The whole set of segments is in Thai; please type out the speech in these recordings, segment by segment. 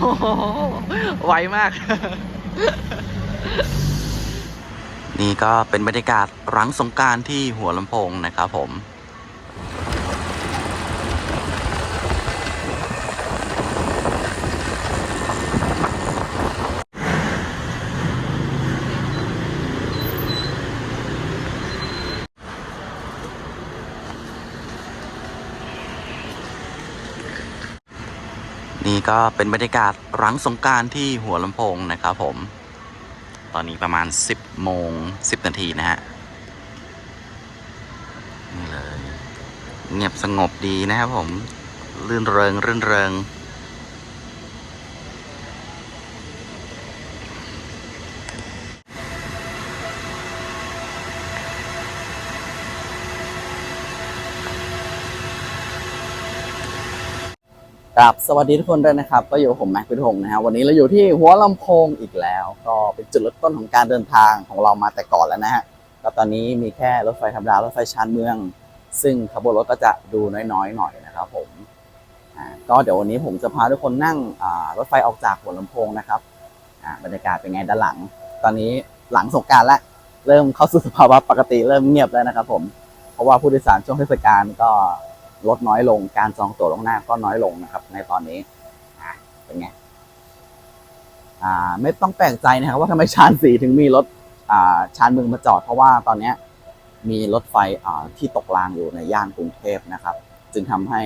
โหไวมาก นี่ก็เป็นบรรยากาศหลังสงการที่หัวลำโพงนะครับผม ก็เป็นบรรยากาศรังสงการที่หัวลำโพงนะครับผม ตอนนี้ประมาณ 10 โมง 10 นาทีนะฮะ นี่เลย เงียบสงบดีนะครับผม รื่นเริง รื่นเริง ครับสวัสดีทุกคนด้วยนะครับ ก็อยู่ผมแม็กพิทงนะฮะวันนี้เราอยู่ที่หัวลำโพงอีกแล้ว ก็เป็นจุดเริ่มต้นของการเดินทางของเรามาแต่ก่อนแล้วนะฮะก็ตอนนี้มีแค่รถไฟธรรมดารถไฟชานเมือง ซึ่งขบวนรถก็จะดูน้อยๆหน่อยนะครับผมอ่าก็เดี๋ยววันนี้ผมจะพาทุกคนนั่งอ่ารถไฟออกจากหัวลำโพงนะครับอ่าบรรยากาศเป็นไงด้านหลัง ตอนนี้หลังสงการแล้วเริ่มเข้าสู่สภาวะปกติเริ่มเงียบแล้วนะครับผมเพราะว่าผู้โดยสารช่วงเทศกาลก็ ลดน้อยลง การจองตั๋วล่วงหน้าก็น้อยลงนะครับ ในตอนนี้อะเป็นไงอ่า ไม่ต้องแปลกใจนะครับว่าทำไมชานสีถึงมีรถอ่าชานเมืองมาจอด เพราะว่าตอนนี้มีรถไฟอ่าที่ตกรางอยู่ในย่านกรุงเทพนะครับ จึงทำให้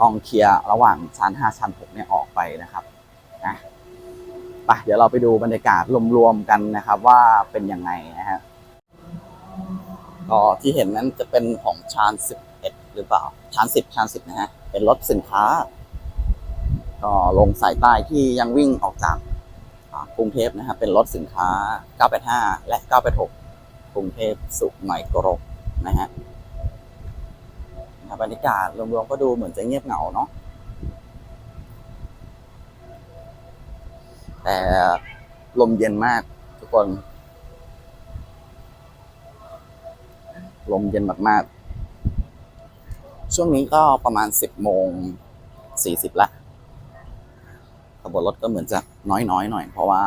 ต้องเคลียร์ระหว่างชาน5ชาน6เนี่ยออกไปนะครับนะไปเดี๋ยวเราไปดูบรรยากาศรวมๆกันนะครับ ว่าเป็นยังไงนะฮะก็ที่เห็นนั้นจะเป็นของชาน11 หรือเปล่าชาน10ชาน10นะฮะ เป็นรถสินค้า ก็ลงสายใต้ที่ยังวิ่งออกจากกรุงเทพนะครับ เป็นรถสินค้า 985 และ 986 กรุงเทพสุขใหม่กรกนะฮะบรรยากาศรวมๆก็ดูเหมือนจะเงียบเหงาเนาะแต่ลมเย็นมากทุกคน ลมเย็นมากๆ ช่วงนี้ก็ประมาณ 10 โมง 40 ละขบวนรถก็เหมือนจะน้อยๆหน่อย เพราะว่า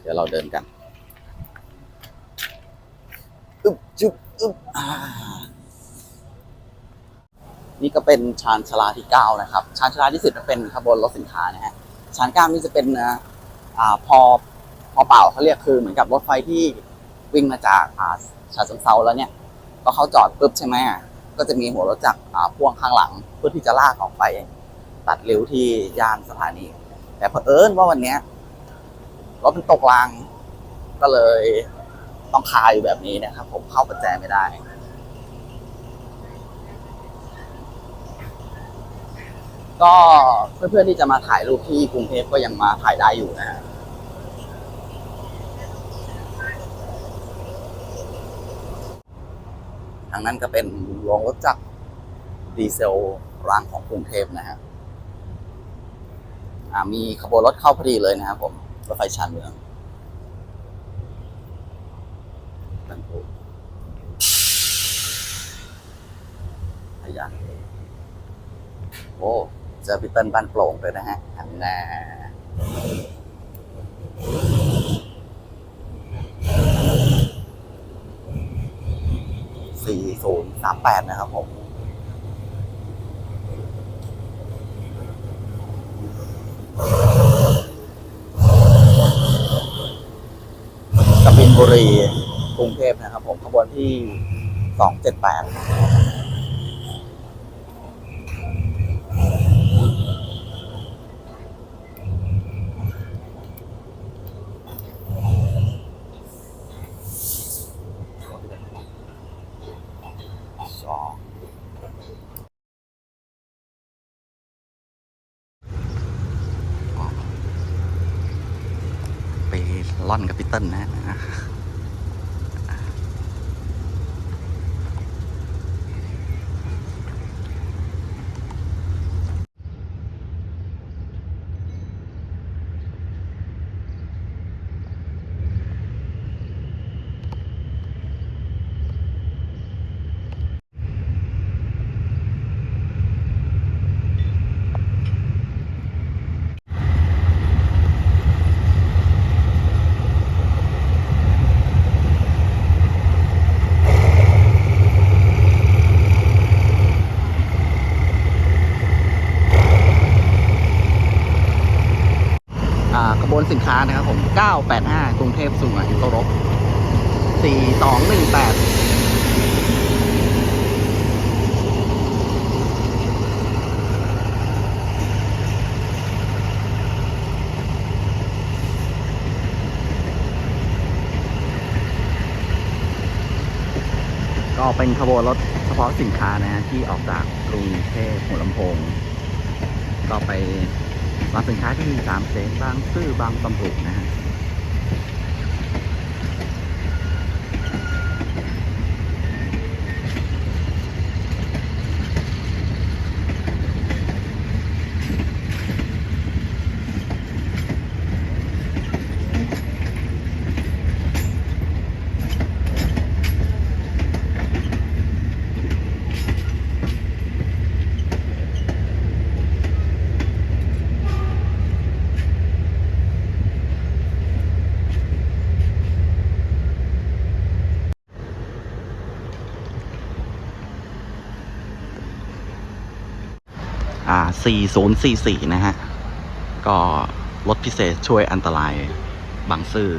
เดี๋ยวเราเดินกันอึบจุบอึบอ่านี่ก็เป็นชานชลาที่ 9 นะครับ ชานชลาที่ 10จะเป็นขบวนรถสินค้านะฮะ ชาน9นี่จะเป็นอ่าอ่าพอพอเปล่าเขาเรียกคือเหมือนกับรถไฟที่วิ่งมาจากอ่าชาเชิงเซาแล้วเนี่ย ก็เขาจอดปุ๊บใช่ไหมอะ ก็จะมีหัวรถจักรพ่วงข้างหลังเพื่อที่จะลากออกไป ตัดเร็วที่ย่านสถานี แต่เผอิญว่าวันนี้รถมันตกราง ก็เลยต้องคาอยู่แบบนี้นะครับ ผมเข้าประแจไม่ได้ก็เพื่อนๆที่จะมาถ่ายรูปที่กรุงเทพก็ยังมาถ่ายได้อยู่นะฮะางนั้นก็เป็นโรงรถจักรดีเซลรางของกรุงเทพนะฮะมีขบวนรถเข้าพอดีเลยนะครับผมรถไฟชานเมืองบรรทุกพยานโอ้เจอพิเติ้ลบ้านโปร่งเลยนะฮะอันแน่ 4038 นะครับผม กบินบุรี กรุงเทพนะครับผม ขบวนที่ 278 ล่อนกับพี่เติ้ลนะฮะ ค สินค้านะครับผม 985 กรุงเทพสุไหงโกรก4218ก็เป็นขบวนรถเฉพาะสินค้านะฮะที่ออกจากกรุงเทพหัวลำโพง ก็ไป สินค้าที่มีสามเสนบางซื่อบางตำรุนะฮะ อ่า4044 นะฮะ ก็รถพิเศษช่วยอันตรายบางซื่อ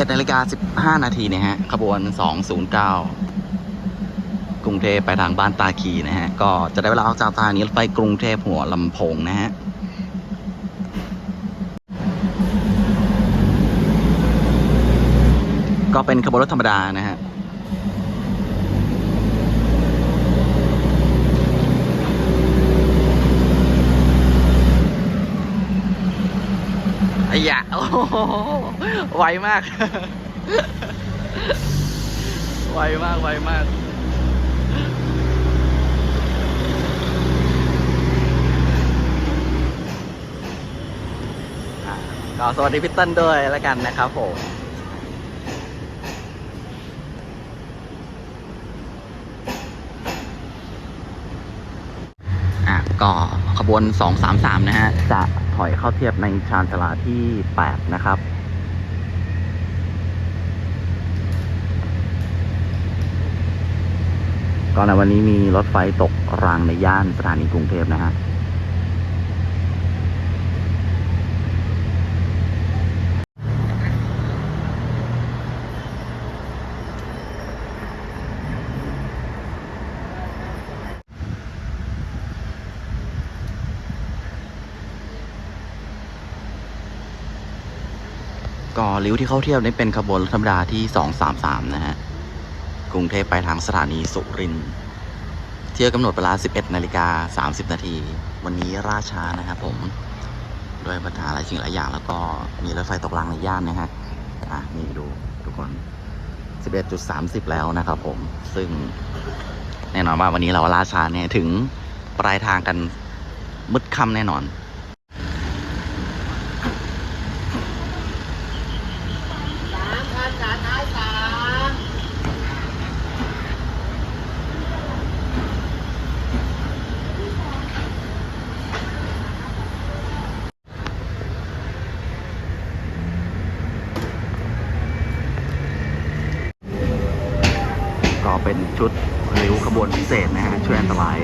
11นาฬิกา15 นาทีเนี่ยฮะ ขบวน 209 กรุงเทพไปทางบ้านตาคีนะฮะ ก็จะได้เวลาออกจากสถานีรถไฟกรุงเทพหัวลำโพงนะฮะก็เป็นขบวนรถธรรมดานะฮะ ไอ้ยะโอ้โหไวมาก ไวมาก ไวมากก็สวัสดีพี่เต้นด้วยแล้วกันนะครับผมอะก็ขบวน 233 นะฮะ จะ อยเข้าเทียบในชานชาลาที่ 8 นะครับ ก็ในวันนี้มีรถไฟตกรางในย่านสถานีกรุงเทพนะฮะ ก็ริ้วที่เข้าเทียบนี่เป็นขบวนรถธรรมดาที่ 233 นะฮะ กรุงเทพไปทางสถานีสุรินทร์เที่ยวกำหนดเวลา 11 นาฬิกา 30 นาที วันนี้ราช้านะครับผม ด้วยปัญหาหลายสิ่งหลายอย่าง แล้วก็มีรถไฟตกรางในย่านนะฮะ อะ นี่ดูทุกคน 11.30 แล้วนะครับผม ซึ่งแน่นอนว่าวันนี้เราล่าช้าเนี่ยถึงปลายทางกันมืดค่ำแน่นอน ก็ เป็นชุดริ้วขบวนพิเศษนะฮะช่วยอันตราย